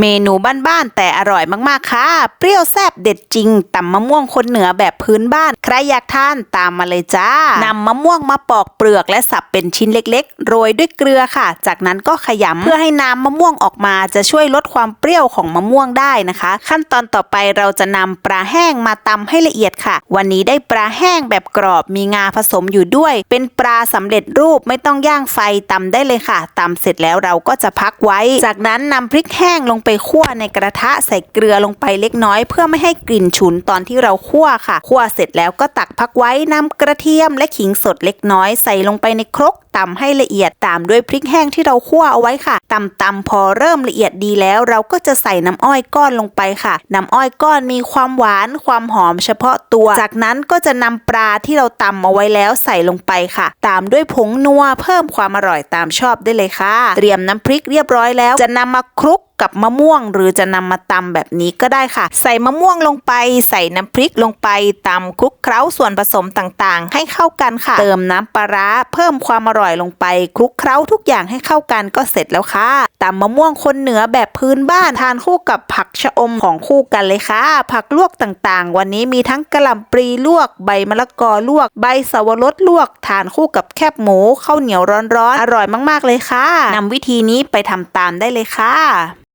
เมนูบ้านๆแต่อร่อยมากๆค่ะ เปรี้ยวแซ่บเด็ดจริงตำมะม่วงคนเหนือแบบพื้นบ้าน ใครอยากทานตามมาเลยจ้านำมะม่วงมาปอกเปลือกและสับเป็นชิ้นเล็กๆ โรยด้วยเกลือค่ะ จากนั้นก็ขยำเพื่อให้น้ำมะม่วงออกมาจะช่วยลดความเปรี้ยวของมะม่วงได้นะคะ ขั้นตอนต่อไปเราจะนำปลาแห้งมาตำให้ละเอียดค่ะ วันนี้ได้ปลาแห้งแบบกรอบมีงาผสมอยู่ด้วย เป็นปลาสำเร็จรูปไม่ต้องย่างไฟตำได้เลยค่ะตำเสร็จแล้วเราก็จะพักไว้ จากนั้นนำพริกแห้งลงไปไปคั่วในกระทะใส่เกลือลงไปเล็กน้อย เพื่อไม่ให้กลิ่นฉุนตอนที่เราคั่วค่ะ คั่วเสร็จแล้วก็ตักพักไว้นำกระเทียมและขิงสดเล็กน้อยใส่ลงไปในครกตำให้ละเอียดตามด้วยพริกแห้งที่เราคั่วเอาไว้ค่ะตำตำพอเริ่มละเอียดดีแล้ว เราก็จะใส่น้ำอ้อยก้อนลงไปค่ะ น้ำอ้อยก้อนมีความหวานความหอมเฉพาะตัว จากนั้นก็จะนำปลาที่เราตำเอาไว้แล้วใส่ลงไปค่ะ ตามด้วยผงนัวเพิ่มความอร่อยตามชอบได้เลยค่ะ เตรียมน้ำพริกเรียบร้อยแล้ว จะนำมาคลุกกับมะม่วงหรือจะนำมาตำแบบนี้ก็ได้ค่ะ ใส่มะม่วงลงไป ใส่น้ำพริกลงไปตำคลุกเคล้าส่วนผสมต่างๆ ให้เข้ากันค่ะ เติมน้ำปลาร้าเพิ่มความอร่อยลงไปคลุกเคล้าทุกอย่างให้เข้ากันก็เสร็จแล้วค่ะตำมะม่วงคนเหนือแบบพื้นบ้านทานคู่กับผักชะอมของคู่กันเลยค่ะ ผักลวกต่างๆ วันนี้มีทั้งกระหล่ำปลีลวก ใบมะละกอลวก ใบสวรสลวก ทานคู่กับแคบหมูข้าวเหนียวร้อนๆอร่อยมากๆเลยค่ะนำวิธีนี้ไปทำตามได้เลยค่ะ